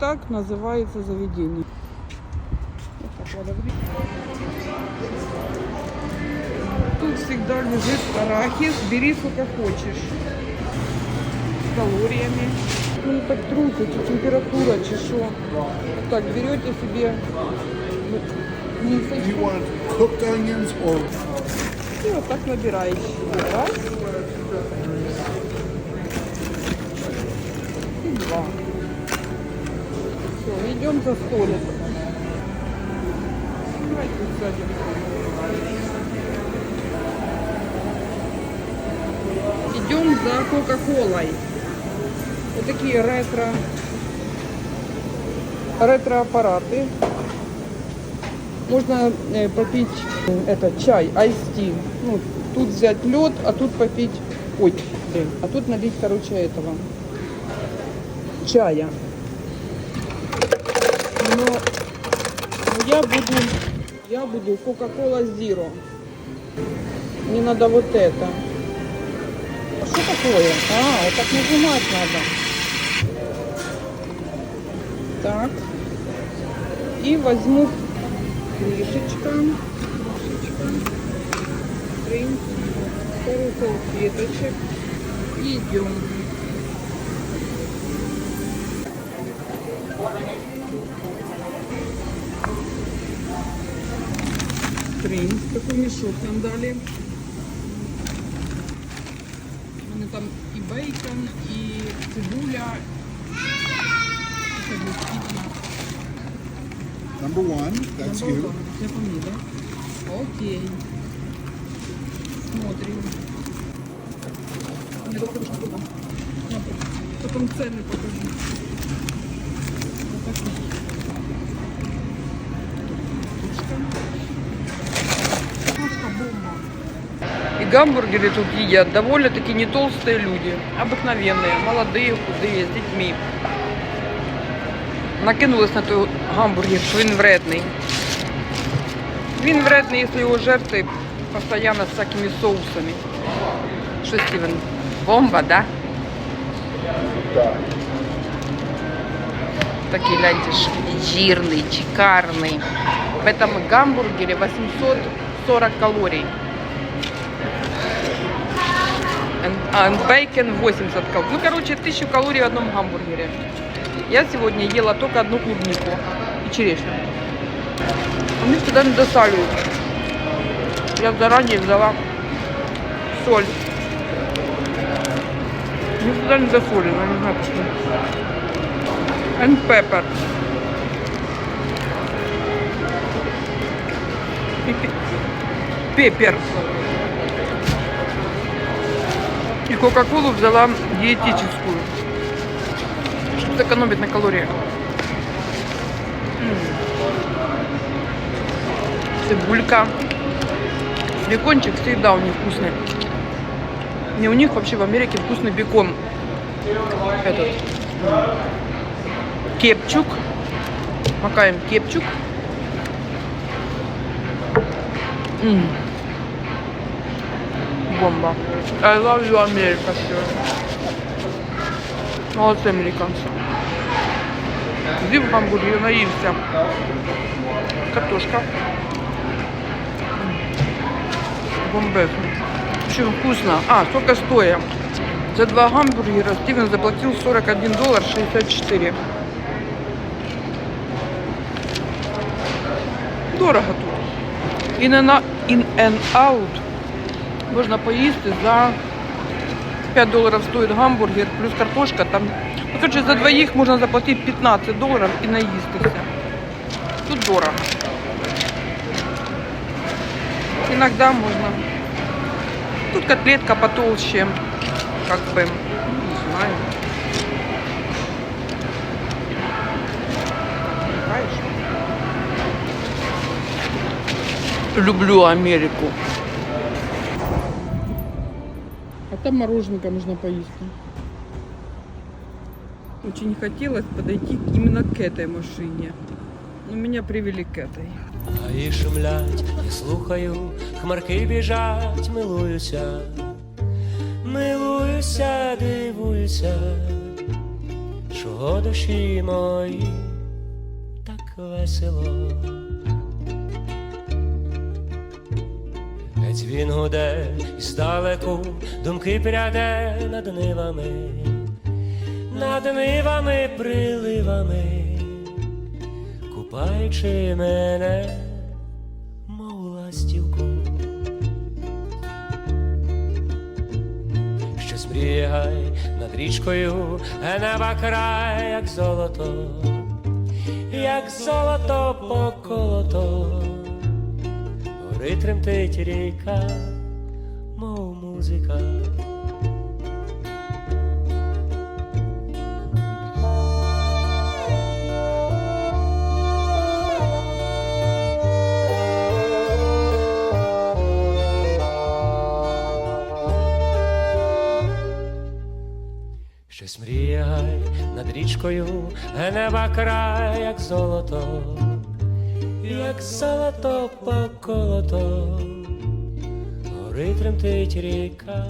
так называется заведение. Тут всегда лежит арахис. Бери сколько хочешь. С калориями. Ну так трусите, температура, чешу. Так, берете себе мисочку и вот так набираете. Раз. И два. Идем за столик. Давайте сядем. Идем за Кока-Колой. Вот такие ретро ретро-аппараты. Можно э, попить э, это чай, айсти. Ну, тут взять лед, а тут попить, ой, а тут налить, короче, этого чая. Но, я буду, я буду Coca-Cola Zero. Мне надо вот это. А что такое? А, вот так нажимать надо. Так. И возьму крышечка. Крышечка. Трин. Пару салфеточек. И идем. Трин. Такой мешок нам дали. Вони там і бейкон, і цибуля. Це блискітно. number one? That's you. Я помню, Окей. Смотрим. Не докружку туда. На, Потом цены покажу. Вот так вот. гамбургеры тут едят довольно-таки не толстые люди. Обыкновенные, молодые, худые, с детьми. Накинулась на той гамбургер, що він вредний. Він вредний, якщо його жерти постійно з всякими соусами. Що, Стівен? Бомба, да? Такий, гляньте, ж, жирный, шикарный. В этом гамбургере 840 калорий. Bacon 80 калорий. Ну, короче, 1000 калорий в одном гамбургере. Я сегодня ела только одну клубнику и черешню. Они всегда не досаливают. Я заранее взяла соль. Мне всегда не досолено, не знаю почему. And pepper. Пеппер. И кока-колу взяла диетическую чтобы сэкономить на калориях. М. Цибулька. Бекончик всегда у них вкусный. Не у них вообще в Америке вкусный бекон. Этот. м, Кепчук. Макаем кепчук. М Бомба. I love you, America. Молодці американці. З'їв гамбургер, наївся. Картошка. Бомбезно. Очень вкусно. А, сколько стоит? За два гамбургера Стивен заплатил 41 доллар 64. Дорого тут. In and, in and out можна поїсти за 5 долларов стоит гамбургер, плюс картошка там. Ну, короче, за двоих можно заплатить 15 долларов и наїстися. Тут дорого. Иногда можно. Тут котлетка потолще. Как бы, ну, не знаю. Люблю Америку. Там мороженка можно поесть. Очень хотелось подойти именно к этой машине. Но меня привели к этой. Гаї шумлять, я слухаю, хмарки біжать, милуюся, милуюся, дивуюся, що душі мої так весело. Геть він гуде і здалеку думки пряде над нивами, над нивами приливами, купаючи мене, мов ластівку. Щось мріє гай над річкою, а неба край, як золото, як золото поколото, притремтить рейка, мов музика. Щось мріяй над річкою, гнева край, як золото. Як золото поколото, гори тремтить ріка,